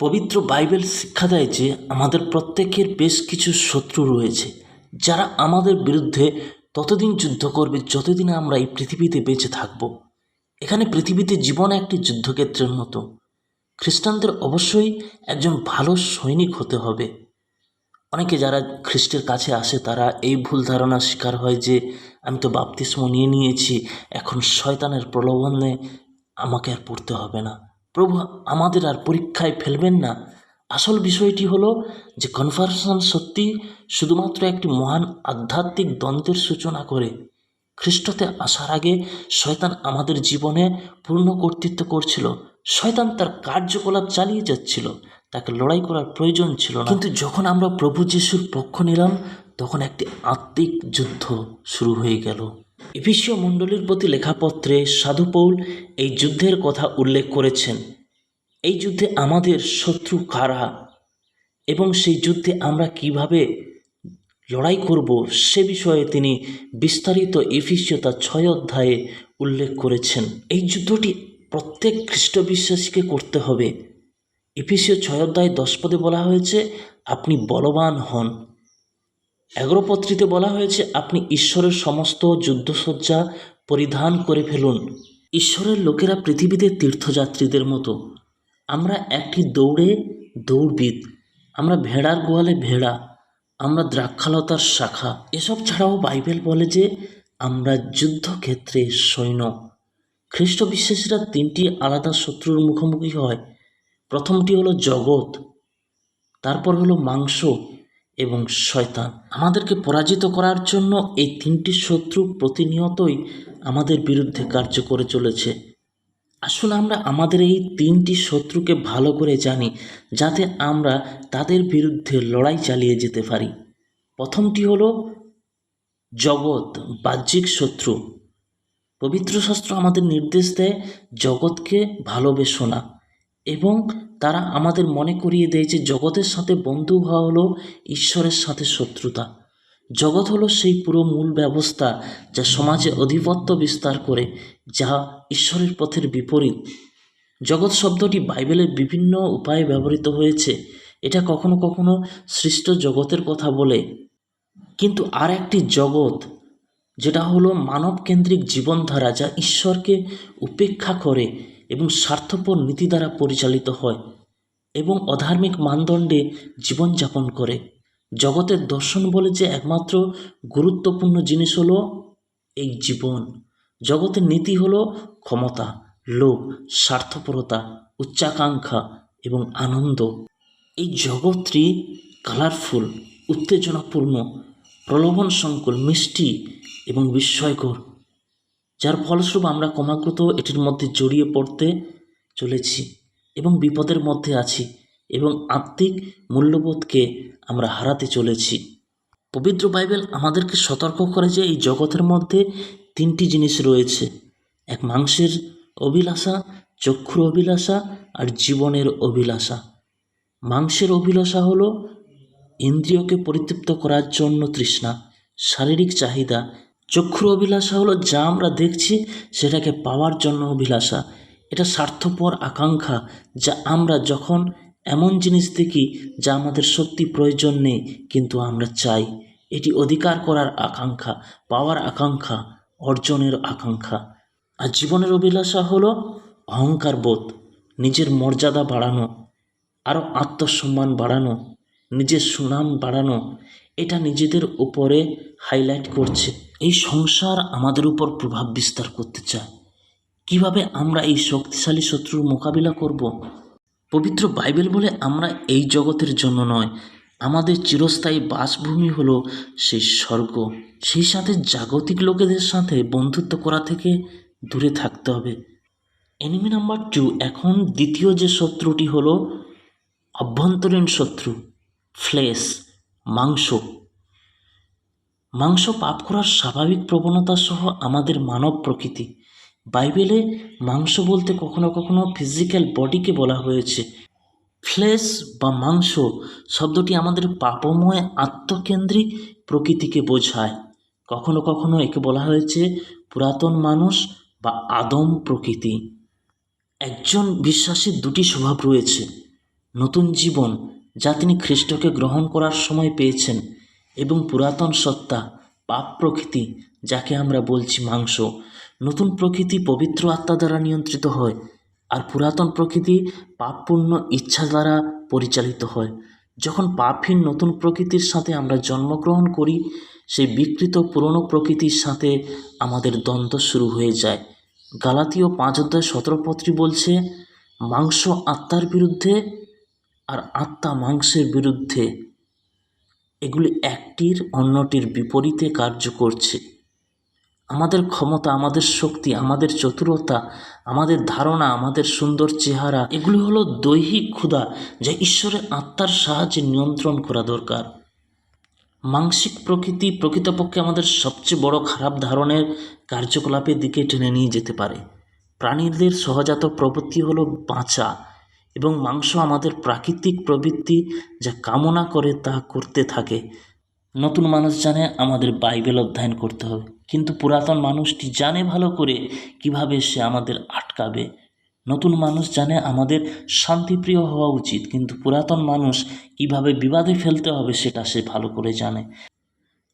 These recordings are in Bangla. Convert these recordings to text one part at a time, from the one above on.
পবিত্র বাইবেল শিক্ষা দেয় যে আমাদের প্রত্যেকের বেশ কিছু শত্রু রয়েছে, যারা আমাদের বিরুদ্ধে ততদিন যুদ্ধ করবে যতদিন আমরা এই পৃথিবীতে বেঁচে থাকব। এখানে পৃথিবীতে জীবন একটি যুদ্ধক্ষেত্রের মতো। খ্রিস্টানদের অবশ্যই একজন ভালো সৈনিক হতে হবে। অনেকে যারা খ্রিস্টের কাছে আসে, তারা এই ভুল ধারণার শিকার হয় যে, আমি তো বাপতিস্ম নিয়ে নিয়েছি, এখন শয়তানের প্রলোভনে আমাকে আর পড়তে হবে না। প্রভু আমাদের আর পরীক্ষায় ফেলবেন না। আসল বিষয়টি হলো যে কনভার্সন সত্যি শুধুমাত্র একটি মহান আধ্যাত্মিক দ্বন্দ্বের সূচনা করে। খ্রিস্টতে আসার আগে শয়তান আমাদের জীবনে পূর্ণ কর্তৃত্ব করছিল। শয়তান তার কার্যকলাপ চালিয়ে যাচ্ছিল। তাকে লড়াই করার প্রয়োজন ছিল না। কিন্তু যখন আমরা প্রভু যিশুর পক্ষ নিলাম, তখন একটি আত্মিক যুদ্ধ শুরু হয়ে গেল। এফিসীয় মণ্ডলীর প্রতি লেখাপত্রে সাধু পৌল এই যুদ্ধের কথা উল্লেখ করেছেন। এই যুদ্ধে আমাদের শত্রু কারা? এবং সেই যুদ্ধে আমরা কীভাবে লড়াই করব সে বিষয়ে তিনি বিস্তারিত এফিসীয় তার ছয় অধ্যায়ে উল্লেখ করেছেন। এই যুদ্ধটি প্রত্যেক খ্রিস্ট বিশ্বাসীকে করতে হবে। এফিসীয় ছয় অধ্যায় দশ পদে বলা হয়েছে, আপনি বলবান হন। এগারো পত্রিতে বলা হয়েছে, আপনি ঈশ্বরের সমস্ত যুদ্ধসজ্জা পরিধান করে ফেলুন। ঈশ্বরের লোকেরা পৃথিবীতে তীর্থযাত্রীদের মতো। আমরা একটি দৌড়ে দৌড়বিদ। আমরা ভেড়ার গোয়ালে ভেড়া। আমরা দ্রাক্ষালতার শাখা। এসব ছাড়াও বাইবেল বলে যে, আমরা যুদ্ধক্ষেত্রে সৈন্য। খ্রিস্ট বিশ্বাসীরা তিনটি আলাদা শত্রুর মুখোমুখি হয়। প্রথমটি হলো জগৎ, তারপর হলো মাংস। এবং শয়তান। আমাদেরকে পরাজিত করার জন্য এই তিনটি শত্রু প্রতিনিয়তই আমাদের বিরুদ্ধে কার্য করে চলেছে। আসলে আমরা আমাদের এই তিনটি শত্রুকে ভালো করে জানি, যাতে আমরা তাদের বিরুদ্ধে লড়াই চালিয়ে যেতে পারি। প্রথমটি হলো জগৎ, বাহ্যিক শত্রু। পবিত্র শাস্ত্র আমাদের নির্দেশ দেয়, জগৎকে ভালোবেসো না। এবং তারা আমাদের মনে করিয়ে দেয় যে জগতের সাথে বন্ধু হওয়া হলো ঈশ্বরের সাথে শত্রুতা। জগৎ হলো সেই পুরো মূল ব্যবস্থা যা সমাজে আধিপত্য বিস্তার করে, যা ঈশ্বরের পথের বিপরীত। জগৎ শব্দটি বাইবেলের বিভিন্ন উপায়ে ব্যবহৃত হয়েছে। এটা কখনো কখনো সৃষ্ট জগতের কথা বলে। কিন্তু আর একটি জগৎ, যেটা হলো মানবকেন্দ্রিক জীবনধারা, যা ঈশ্বরকে উপেক্ষা করে এবং স্বার্থপর নীতি দ্বারা পরিচালিত হয় এবং অধার্মিক মানদণ্ডে জীবনযাপন করে। জগতের দর্শন বলে যে একমাত্র গুরুত্বপূর্ণ জিনিস হলো এই জীবন। জগতের নীতি হলো ক্ষমতা, লোভ, স্বার্থপরতা, উচ্চাকাঙ্ক্ষা এবং আনন্দ। এই জগৎটি কালারফুল, উত্তেজনাপূর্ণ প্রলোভন সংকুল মিষ্টি এবং বিস্ময়কর। যার ফলস্বরূপ আমরা ক্রমাগত এটির মধ্যে জড়িয়ে পড়তে চলেছি এবং বিপদের মধ্যে আছি এবং আত্মিক মূল্যবোধকে আমরা হারাতে চলেছি। পবিত্র বাইবেল আমাদেরকে সতর্ক করে যে এই জগতের মধ্যে তিনটি জিনিস রয়েছে। এক মাংসের অভিলাষা, চক্ষুর অভিলাষা আর জীবনের অভিলাষা। মাংসের অভিলাষা হলো ইন্দ্রিয়কে পরিতৃপ্ত করার জন্য তৃষ্ণা, শারীরিক চাহিদা চক্ষুর অভিলাষা হলো যা আমরা দেখছি সেটাকে পাওয়ার জন্য অভিলাষা। এটা স্বার্থপর আকাঙ্ক্ষা যা আমরা যখন এমন জিনিস দেখি যা আমাদের সত্যি প্রয়োজন নেই, কিন্তু আমরা চাই। এটি অধিকার করার আকাঙ্ক্ষা, পাওয়ার আকাঙ্ক্ষা, অর্জনের আকাঙ্ক্ষা। আর জীবনের অভিলাষা হলো অহংকার বোধ, নিজের মর্যাদা বাড়ানো আরও আত্মসম্মান বাড়ানো, নিজের সুনাম বাড়ানো। এটা নিজেদের উপরে হাইলাইট করছে। এই সংসার আমাদের উপর প্রভাব বিস্তার করতে চায়। কীভাবে আমরা এই শক্তিশালী শত্রুর মোকাবিলা করব? পবিত্র বাইবেল বলে আমরা এই জগতের জন্য নয়, আমাদের চিরস্থায়ী বাসভূমি হলো সেই স্বর্গ। সেই সাথে জাগতিক লোকেদের সাথে বন্ধুত্ব করা থেকে দূরে থাকতে হবে। এনিমি নাম্বার টু, এখন দ্বিতীয় যে শত্রুটি হলো অভ্যন্তরীণ শত্রু, ফ্লেশ, মাংস। মাংস পাপ করার স্বাভাবিক প্রবণতা সহ আমাদের মানব প্রকৃতি। বাইবেলে মাংস বলতে কখনো কখনো ফিজিক্যাল বডিকে বলা হয়েছে। ফ্লেশ বা মাংস শব্দটি আমাদের পাপময়, আত্মকেন্দ্রিক প্রকৃতিকে বোঝায়। কখনো কখনো একে বলা হয়েছে পুরাতন মানুষ বা আদম প্রকৃতি। একজন বিশ্বাসীর দুটি স্বভাব রয়েছে। নতুন জীবন, যা তিনি খ্রিস্টকে গ্রহণ করার সময় পেয়েছেন এবং পুরাতন সত্তা, পাপ প্রকৃতি, যাকে আমরা বলছি মাংস, নতুন প্রকৃতি পবিত্র আত্মা দ্বারা নিয়ন্ত্রিত হয়, আর পুরাতন প্রকৃতি পাপপূর্ণ ইচ্ছা দ্বারা পরিচালিত হয়। যখন পাপহীন নতুন প্রকৃতির সাথে আমরা জন্মগ্রহণ করি, সেই বিকৃত পুরনো প্রকৃতির সাথে আমাদের দ্বন্দ্ব শুরু হয়ে যায়। গালাতীয় পাঁচ অধ্যায় সতেরো পত্রী বলছে, মাংস আত্মার বিরুদ্ধে আর আত্মা মাংসের বিরুদ্ধে। এগুলি একটির অন্যটির বিপরীতে কার্য করছে। আমাদের ক্ষমতা, আমাদের শক্তি, আমাদের চতুরতা, আমাদের ধারণা, আমাদের সুন্দর চেহারা, এগুলি হলো দৈহিক ক্ষুধা যা ঈশ্বরের আত্মার সাহায্যে নিয়ন্ত্রণ করা দরকার। মানসিক প্রকৃতি প্রকৃতপক্ষে আমাদের সবচেয়ে বড় খারাপ ধারণের কার্যকলাপের দিকে টেনে নিয়ে যেতে পারে। প্রাণীদের সহজাত প্রবৃত্তি হলো বাঁচা। এবং মাংস আমাদের প্রাকৃতিক প্রবৃত্তি যা কামনা করে তা করতে থাকে। নতুন মানুষ জানে আমাদের বাইবেল অধ্যয়ন করতে হবে। কিন্তু পুরাতন মানুষটি জানে ভালো করে কীভাবে সে আমাদের আটকাবে। নতুন মানুষ জানে আমাদের শান্তিপ্রিয় হওয়া উচিত, কিন্তু পুরাতন মানুষ কীভাবে বিবাদে ফেলতে হবে সেটা সে ভালো করে জানে।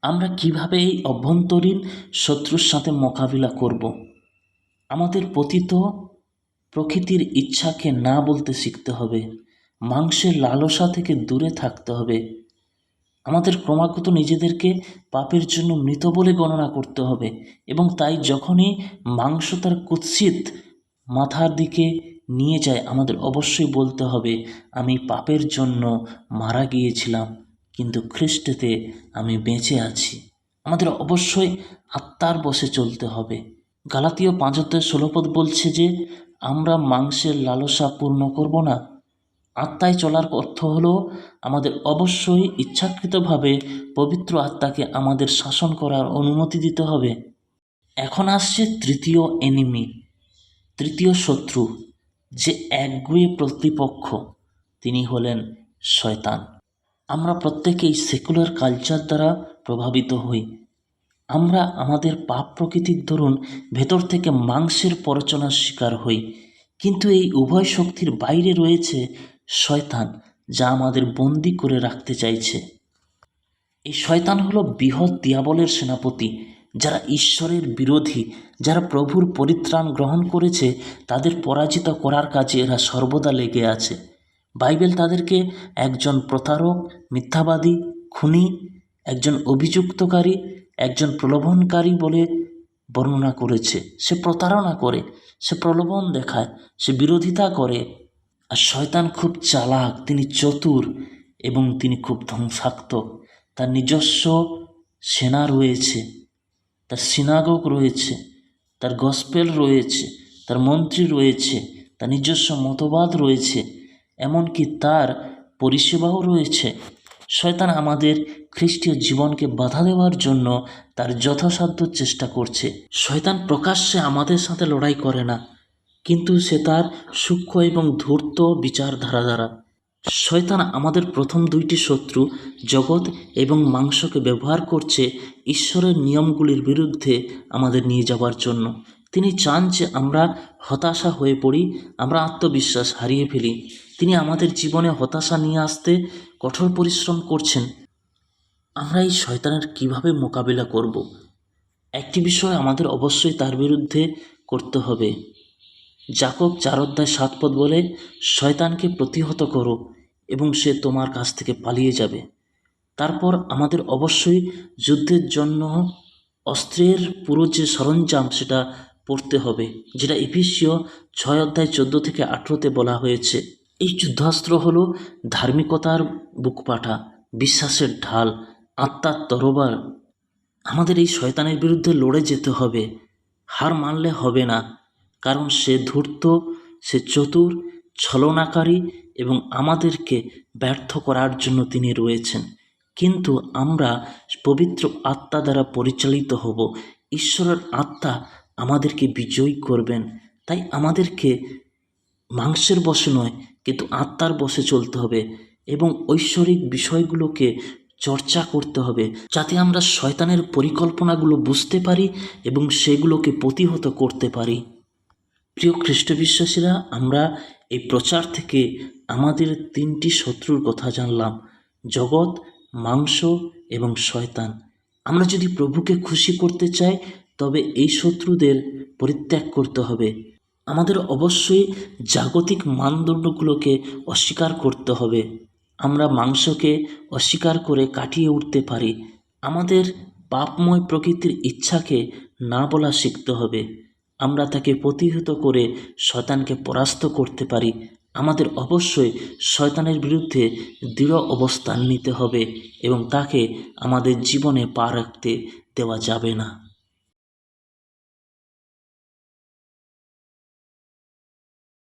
আমরা কীভাবে এই অভ্যন্তরীণ শত্রুর সাথে মোকাবিলা করব? আমাদের পতিত প্রকৃতির ইচ্ছাকে না বলতে শিখতে হবে, মাংসের লালসা থেকে দূরে থাকতে হবে। আমাদের ক্রমাগত নিজেদেরকে পাপের জন্য মৃত বলে গণনা করতে হবে এবং তাই যখনই মাংস তার কুৎসিত মাথার দিকে নিয়ে যায়, আমাদের অবশ্যই বলতে হবে, আমি পাপের জন্য মারা গিয়েছিলাম, কিন্তু খ্রিস্টেতে আমি বেঁচে আছি। আমাদের অবশ্যই আত্মার বসে চলতে হবে। গালাতীয় পাঁচত্বের ষোলোপদ বলছে যে, আমরা মাংসের লালসা পূর্ণ করব না। আত্মায় চলার অর্থ হলো, আমাদের অবশ্যই ইচ্ছাকৃতভাবে পবিত্র আত্মাকে আমাদের শাসন করার অনুমতি দিতে হবে। এখন আসছে তৃতীয় এনিমি তৃতীয় শত্রু, যে একগুয়ে প্রতিপক্ষ। তিনি হলেন শয়তান। আমরা প্রত্যেকেই সেকুলার কালচার দ্বারা প্রভাবিত হই। আমরা আমাদের পাপ প্রকৃতির দরুন ভেতর থেকে মাংসের পরচনার শিকার হই। কিন্তু এই উভয় শক্তির বাইরে রয়েছে শয়তান, যা আমাদের বন্দি করে রাখতে চাইছে। এই শয়তান হলো বৃহৎ দিয়াবলের সেনাপতি, যারা ঈশ্বরের বিরোধী, যারা প্রভুর পরিত্রাণ গ্রহণ করেছে, তাদের পরাজিত করার কাজে এরা সর্বদা লেগে আছে। বাইবেল তাদেরকে একজন প্রতারক, মিথ্যাবাদী, খুনি, একজন অভিযুক্তকারী একজন প্রলোভনকারী বলে বর্ণনা করেছে। সে প্রতারণা করে, সে প্রলোভন দেখায়, সে বিরোধিতা করে। আর শয়তান খুব চালাক, তিনি চতুর এবং তিনি খুব ধ্বংসাত্মক। তার নিজস্ব সেনা রয়েছে, তার সিনাগক রয়েছে, তার গসপেল রয়েছে, তার মন্ত্রী রয়েছে, তার নিজস্ব মতবাদ রয়েছে, এমনকি তার পরিষেবাও রয়েছে। শয়তান আমাদের খ্রিস্টীয় জীবনকে বাধা দেওয়ার জন্য তার যথাসাধ্য চেষ্টা করছে। শয়তান প্রকাশ্যে আমাদের সাথে লড়াই করে না, কিন্তু সে তার সূক্ষ্ম এবং ধূর্ত বিচারধারা দ্বারা। শয়তান আমাদের প্রথম দুইটি শত্রু, জগৎ এবং মাংসকে ব্যবহার করছে ঈশ্বরের নিয়মগুলির বিরুদ্ধে আমাদের নিয়ে যাওয়ার জন্য। তিনি চান যে আমরা হতাশা হয়ে পড়ি, আমরা আত্মবিশ্বাস হারিয়ে ফেলি। তিনি আমাদের জীবনে হতাশা নিয়ে আসতে কঠোর পরিশ্রম করছেন। আমরা এই শয়তানের কীভাবে মোকাবিলা করব? একটি বিষয় আমাদের অবশ্যই তার বিরুদ্ধে করতে হবে। জাকব চার অধ্যায় সাত পদ বলে, শয়তানকে প্রতিহত করো এবং সে তোমার কাছ থেকে পালিয়ে যাবে। তারপর আমাদের অবশ্যই যুদ্ধের জন্য অস্ত্রের পুরো যে সরঞ্জাম সেটা পড়তে হবে, যেটা এফিসীয় ছয় অধ্যায় চোদ্দ থেকে আঠেরোতে বলা হয়েছে। এই যুদ্ধাস্ত্র হলো ধার্মিকতার বুকপাঠা বিশ্বাসের ঢাল আত্মার তরবার আমাদের এই শয়তানের বিরুদ্ধে লড়ে যেতে হবে। হার মানলে হবে না। কারণ সে ধূর্ত, সে চতুর, ছলনাকারী এবং আমাদেরকে ব্যর্থ করার জন্য তিনি রয়েছেন। কিন্তু আমরা পবিত্র আত্মা দ্বারা পরিচালিত হব। ঈশ্বরের আত্মা আমাদেরকে বিজয়ী করবেন। তাই আমাদেরকে মাংসের বসে নয়, কিন্তু আত্মার বসে চলতে হবে এবং ঐশ্বরিক বিষয়গুলোকে চর্চা করতে হবে যাতে আমরা শয়তানের পরিকল্পনাগুলো বুঝতে পারি এবং সেগুলোকে প্রতিহত করতে পারি। প্রিয় খ্রিস্ট বিশ্বাসীরা আমরা এই প্রচার থেকে আমাদের তিনটি শত্রুর কথা জানলাম, জগৎ, মাংস এবং শয়তান। আমরা যদি প্রভুকে খুশি করতে চাই, তবে এই শত্রুদের পরিত্যাগ করতে হবে। আমাদের অবশ্যই জাগতিক মানদণ্ডগুলোকে অস্বীকার করতে হবে। আমরা মাংসকে অস্বীকার করে কাটিয়ে উঠতে পারি। আমাদের পাপময় প্রকৃতির ইচ্ছাকে না বলা শিখতে হবে। আমরা তাকে প্রতিহত করে শয়তানকে পরাস্ত করতে পারি। আমাদের অবশ্যই শয়তানের বিরুদ্ধে দৃঢ় অবস্থান নিতে হবে এবং তাকে আমাদের জীবনে পা রাখতে দেওয়া যাবে না।